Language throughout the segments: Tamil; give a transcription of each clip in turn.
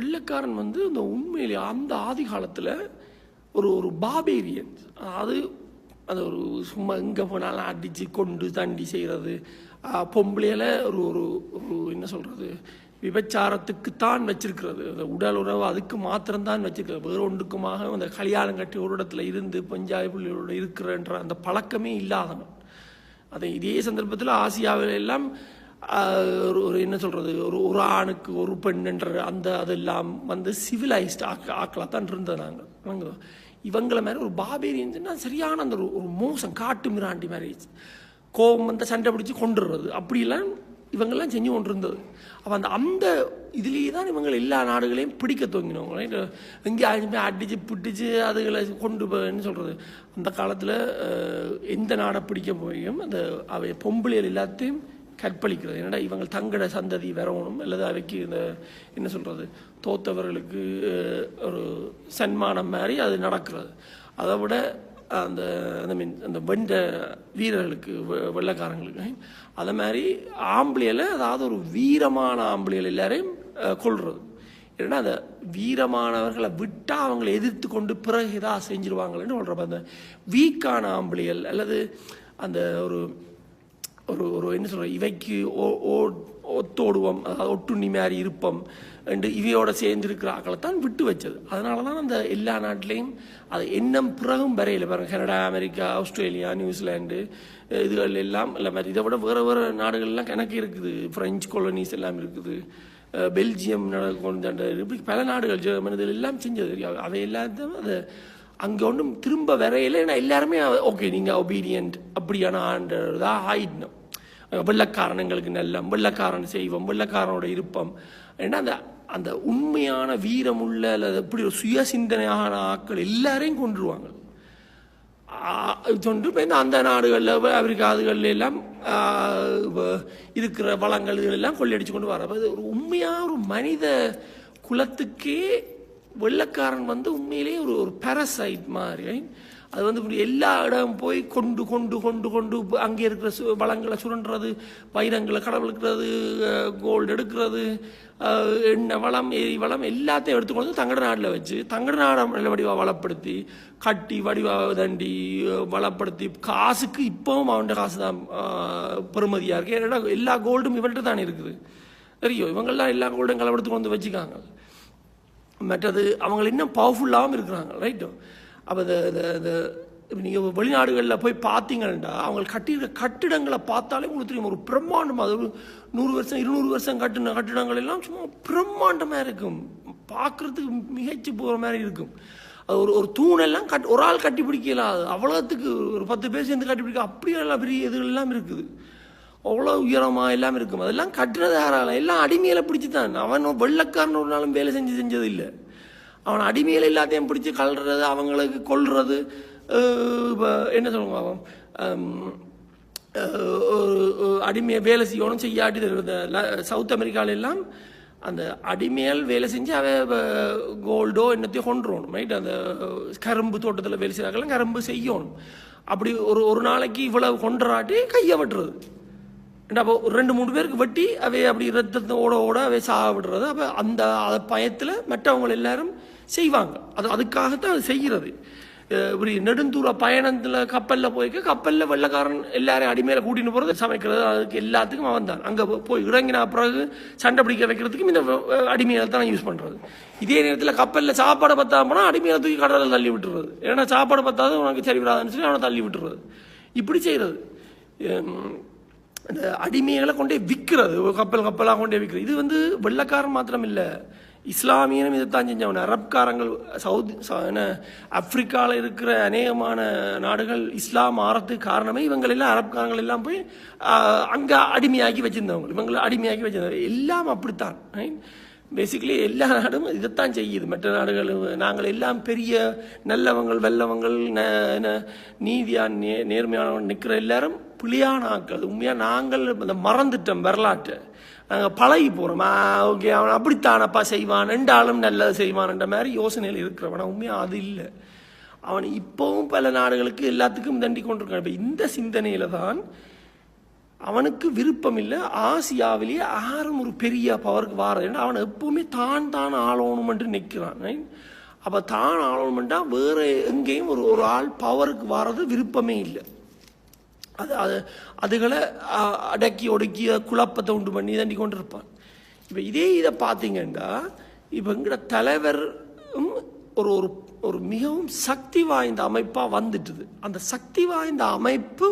வெள்ளைக்காரன் வந்து இந்த உண்மையிலே அந்த ஆதி காலத்தில் ஒரு ஒரு பாபேரியன். அது அது ஒரு சும்மா எங்கே போனாலும் அடித்து கொண்டு தண்டி செய்கிறது பொம்பளையில் ஒரு ஒரு ஒரு என்ன சொல்கிறது விபச்சாரத்துக்குத்தான் வச்சிருக்கிறது. அந்த உடல் உறவு அதுக்கு மாத்திரம்தான் வச்சிருக்கிறது. வேறு ஒன்றுக்குமாக அந்த கல்யாணம் கட்டி ஒரு இடத்துல இருந்து பஞ்சாய பிள்ளைகளோட இருக்கிறன்ற அந்த பழக்கமே இல்லாதவன். அதை இதே சந்தர்ப்பத்தில் ஆசியாவில் எல்லாம் ஒரு ஒரு என்ன சொல்கிறது ஒரு ஒரு ஆணுக்கு ஒரு பெண்ணுன்ற அந்த அதெல்லாம் வந்து சிவிலைஸ்ட் ஆக்க ஆக்களாக தான் இருந்தது நாங்கள் நாங்கள் இவங்களை மாதிரி ஒரு பாபேரியன்ஸ்னா சரியான அந்த ஒரு ஒரு மோசம் காட்டு மிராண்டி மாதிரி. கோபம் வந்து சண்டை பிடிச்சி கொண்டுடுறது அப்படிலாம் இவங்கெல்லாம் செஞ்சு கொண்டு இருந்தது அப்போ அந்த அந்த இதுலேயே தான் இவங்க எல்லா நாடுகளையும் பிடிக்க துவங்கினவங்க. எங்கேயும் போய் அடித்து பிடிச்சு அதுகளை கொண்டு போன்னு என்ன சொல்கிறது அந்த காலத்தில் எந்த நாடை பிடிக்க போயும் அந்த அவை பொம்பளைகள் எல்லாத்தையும் கற்பழிக்கிறது. என்னடா இவங்க தங்கட சந்ததி வரணும்? அல்லது அவைக்கு இந்த என்ன சொல்கிறது தோத்தவர்களுக்கு ஒரு சன்மானம் மாதிரி அது நடக்கிறது. அதை விட அந்த அந்த மீன் அந்த வெண்ட வீரர்களுக்கு வெள்ளக்காரங்களுக்கு வெள்ளைக்காரங்களுக்கு அதை மாதிரி ஆம்பளையில் அதாவது ஒரு வீரமான ஆம்பளைகள் எல்லாரையும் கொள்வது ஏன்னா அந்த வீரமானவர்களை விட்டால் அவங்களை எதிர்த்து கொண்டு பிறகு இதாக செஞ்சிருவாங்களேன்னு சொல்கிறப்ப அந்த வீக்கான ஆம்பளைகள் அல்லது அந்த ஒரு ஒரு ஒரு என்ன சொல்கிறோம் இவைக்கு ஓ- ஓ- ஒத்தோடுவோம் அதாவது ஒட்டுண்ணி மாதிரி இருப்போம் என்று இவையோட சேர்ந்திருக்கிற ஆக்களை தான் விட்டு வச்சது. அதனால தான் அந்த எல்லா நாட்டிலையும் அது எண்ணம் பிறகும் வரையில் பாருங்கள் கனடா அமெரிக்கா ஆஸ்திரேலியா நியூசிலாண்டு இதுகள் எல்லாம் இல்லை மாதிரி இதை விட வேறு வேறு நாடுகள்லாம் கணக்கு இருக்குது. ஃப்ரெஞ்சு கொலனிஸ் எல்லாம் இருக்குது. பெல்ஜியம் கொண்டாண்ட இப்படி பல நாடுகள் ஜெர்மன் இதில் எல்லாம் செஞ்சது. அவை எல்லாத்தையும் அதை அங்கே ஒன்றும் திரும்ப வரையில நான் எல்லாருமே ஓகே நீங்கள் ஒபீடியன்ட் அப்படியான ஆண்டதான் ஆயிடணும். வெள்ளக்காரனுங்களுக்கு நல்லம் வெள்ளக்காரன் செய்வோம் வெள்ளக்காரனோட இருப்பம். ஏன்னா அந்த அந்த உண்மையான வீரமுள்ள அல்லது எப்படி ஒரு சுய சிந்தனையான ஆட்கள் எல்லாரையும் கொண்டுருவாங்க சொண்டு போய் இந்த அந்த நாடுகளில் அமெரிக்காதுகளில் எல்லாம் இருக்கிற வளங்கள் எல்லாம் கொள்ளையடிச்சு கொண்டு வர அது ஒரு உண்மையாக ஒரு மனித குலத்துக்கே வெள்ளக்காரன் வந்து உண்மையிலேயே ஒரு ஒரு பேரசைட் மாதிரி? அது வந்து இப்படி எல்லா இடம் போய் கொண்டு கொண்டு கொண்டு கொண்டு அங்கே இருக்கிற சு- வளங்களை சுரண்டுறது வைரங்களை கடவுளுக்கிறது கோல்டு எடுக்கிறது எண்ணெய் வளம் எரி வளம் எல்லாத்தையும் எடுத்துக்கொண்டு வந்து தங்கட நாட்டில் வச்சு தங்கட நாடை வடிவாக வளப்படுத்தி கட்டி வடிவா தண்டி வளப்படுத்தி காசுக்கு இப்போவும் அவன்கிட்ட காசு தான் பெருமதியாக இருக்குது ஏன்னா எல்லா கோல்டும் இவன்கிட்ட தானே இருக்குது. தெரியும் இவங்கெல்லாம் எல்லா கோல்டும் கலவெடுத்து கொண்டு வச்சுக்காங்க மற்றது அவங்க இன்னும் பவர்ஃபுல்லாகவும் இருக்கிறாங்க ரைட்டும் அப்போ இந்த நீங்கள் வெளிநாடுகளில் போய் பார்த்தீங்கன்னா அவங்க கட்டியிருக்க கட்டிடங்களை பார்த்தாலே உங்களுக்கு தெரியும். ஒரு பிரம்மாண்டமாக அது ஒரு நூறு வருஷம் இருநூறு வருஷம் கட்டின கட்டிடங்கள் எல்லாம் சும்மா பிரம்மாண்டமாக இருக்கும். பார்க்குறதுக்கு மிகச்சு போகிற மாதிரி இருக்கும். அது ஒரு ஒரு தூணெல்லாம் கட் ஒரு ஆள் கட்டி பிடிக்கலாம் அது அவ்வளோத்துக்கு ஒரு பத்து பேர் சேர்ந்து கட்டி பிடிக்க அப்படியெல்லாம் பெரிய இதுகள் எல்லாம் இருக்குது. அவ்வளோ உயரமாக எல்லாம் இருக்கும். அதெல்லாம் கட்டுறது யாரால? எல்லாம் அடிமையில் பிடிச்சி தான் அவன் வெள்ளக்காரன் ஒரு நாளும் வேலை செஞ்சு செஞ்சது இல்லை. அவன் அடிமையில் எல்லாத்தையும் பிடிச்சி கல்றது அவங்களுக்கு கொள்வது இப்போ என்ன சொல்லுவாங்க அவன்? ஒரு அடிமையை வேலை செய்யணும் செய்யாட்டி இந்த சவுத் அமெரிக்காவிலெல்லாம் அந்த அடிமையால் வேலை செஞ்சு அவ கோல்டோ என்னத்தையும் கொண்டுருவணும் ரைட் அந்த கரும்பு தோட்டத்தில் வேலை செய்கிறாங்கலாம் கரும்பு செய்யணும் அப்படி ஒரு ஒரு நாளைக்கு இவ்வளவு கொண்டுறாட்டி கையை வெட்டுறது. அப்போ ஒரு ரெண்டு மூணு பேருக்கு வெட்டி அவை அப்படி ரத்தத்தை ஓட ஓட அவை சாக விடுறது அப்போ அந்த பயத்தில் மற்றவங்க எல்லாரும் செய்வாங்க. அது அதுக்காகத்தான் அது செய்கிறது. இப்படி நெடுந்தூர பயணத்தில் கப்பலில் போய்க்க கப்பலில் வெள்ளக்காரன் எல்லாரையும் அடிமையில கூட்டின்னு போகிறது சமைக்கிறது அதுக்கு எல்லாத்துக்கும் அவன் தான். அங்கே போய் இறங்கின பிறகு சண்டை பிடிக்க வைக்கிறதுக்கும் இந்த அடிமையில தான் யூஸ் பண்ணுறது இதே நேரத்தில் கப்பலில் சாப்பாடு பத்தாம போனால் அடிமையில தூக்கி கடலில் தள்ளி விட்டுறது. ஏன்னா சாப்பாடு பத்தாது உனக்கு சரி விடாதுன்னு சொல்லி அவனை தள்ளி விட்டுறது. இப்படி செய்கிறது. இந்த அடிமைகளை கொண்டே விற்கிறது கப்பல் கப்பலாக கொண்டே விற்கிறது இது வந்து வெள்ளக்காரன் மாத்திரம் இல்லை இஸ்லாமியனும் இதைத்தான் செஞ்சவன் அரப்காரங்கள் சவுதி ச- என்ன ஆப்பிரிக்காவில் இருக்கிற அநேகமான நாடுகள் இஸ்லாம் ஆறத்துக்கு காரணமே இவங்களெல்லாம் அரப்காரங்கள் எல்லாம் போய் அங்கே அடிமையாக்கி வச்சுருந்தவங்க. இவங்களை அடிமையாக்கி வச்சிருந்தவங்க. எல்லாம் அப்படித்தான். பேசிக்கலி எல்லா நாடும் இதைத்தான் செய்யுது. மற்ற நாடுகள் நாங்கள் எல்லாம் பெரிய நல்லவங்கள் வெல்லவங்கள் ந- ந- நே நேர்மையானவங்க நிற்கிற எல்லாரும் பிள்ளையான ஆட்கள் உண்மையாக நாங்கள் இந்த மறந்துட்டோம் வரலாற்றை. நாங்கள் பழகி போகிறோம் ஓகே அவன் அப்படித்தானப்பா செய்வான்? ரெண்டு ஆளும் நல்லது செய்வான்ன்ற மாதிரி யோசனையில் இருக்கிறவன். உண்மையாக அது இல்லை. அவன் இப்போவும் பல நாடுகளுக்கு எல்லாத்துக்கும் தண்டி கொண்டிருக்கான். இப்போ இந்த சிந்தனையில் தான் அவனுக்கு விருப்பம் இல்லை. ஆசியாவிலேயே யாரும் ஒரு பெரிய பவருக்கு வாரது. அவன் எப்பவுமே தான் தான் ஆளணுமென்று நிற்கிறான். அப்போ தான் ஆளணுமெண்டா வேறு எங்கேயும் ஒரு ஒரு ஆள் பவருக்கு வாரது விருப்பமே இல்லை. அது அது அதுகளை அடக்கி ஒடுக்கி குழப்பத்தை உண்டு பண்ணி தண்டி கொண்டு இருப்பான் இப்போ இதே இதை பார்த்தீங்கன்னா இப்போ எங்கட தலைவர் ஒரு ஒரு ஒரு மிகவும் சக்தி வாய்ந்த அமைப்பாக வந்துட்டுது. அந்த சக்தி வாய்ந்த அமைப்பு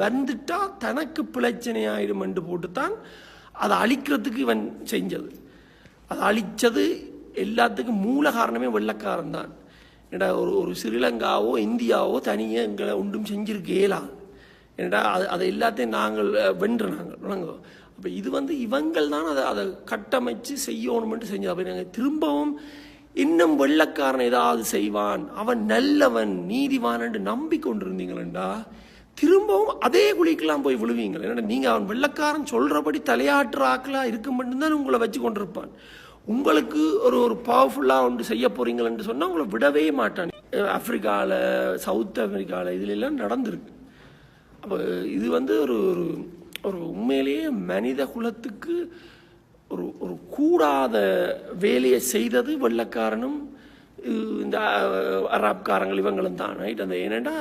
வந்துட்டால் தனக்கு பிரச்சனையாயிடும் என்று போட்டுத்தான் அதை அழிக்கிறதுக்கு இவன் செஞ்சது. அதை அழிச்சது எல்லாத்துக்கும் மூல காரணமே வெள்ளக்காரன் தான். ஏடா ஒரு ஒரு ஸ்ரீலங்காவோ இந்தியாவோ தனியாக எங்களை ஒன்றும் செஞ்சிருக்க இயலாது ஏன்னா அது அதை எல்லாத்தையும் நாங்கள் வென்று நாங்கள் வழங்குவோம் அப்போ இது வந்து இவங்கள் தான் அதை அதை கட்டமைச்சு செய்யணும்னு செஞ்சது. அப்போ நாங்கள் திரும்பவும் இன்னும் வெள்ளக்காரன் ஏதாவது செய்வான் அவன் நல்லவன் நீதிவான் என்று நம்பிக்கொண்டிருந்தீங்களா திரும்பவும் அதே குழிக்கெல்லாம் போய் விழுவீங்க ஏன்னா நீங்கள் அவன் வெள்ளக்காரன் சொல்கிறபடி தலையாட்டுற ஆக்களாக இருக்க மட்டும்தான் உங்களை வச்சு கொண்டிருப்பான். உங்களுக்கு ஒரு ஒரு பவர்ஃபுல்லாக ஒன்று செய்ய போறீங்களன்னு சொன்னால் உங்களை விடவே மாட்டான். ஆப்பிரிக்காவில் சவுத் அமெரிக்காவில் இதுலெல்லாம் நடந்திருக்கு. அப்போ இது வந்து ஒரு ஒரு ஒரு உண்மையிலேயே மனித குலத்துக்கு ஒரு ஒரு கூடாத வேலையை செய்தது வெள்ளக்காரனும் இந்த அராப்காரங்கள் இவங்களும் தான் ரைட் அந்த ஏனெண்டா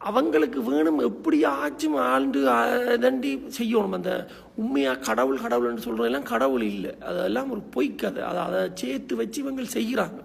அவங்களுக்கு வேணும் எப்படியாச்சும் ஆண்டு தண்டி செய்யணும். அந்த உண்மையாக கடவுள் கடவுள்னு சொல்கிறதெல்லாம் கடவுள் இல்லை. அதெல்லாம் ஒரு பொய்க்கதை. அதை அதை சேர்த்து வச்சு இவங்க செய்கிறாங்க.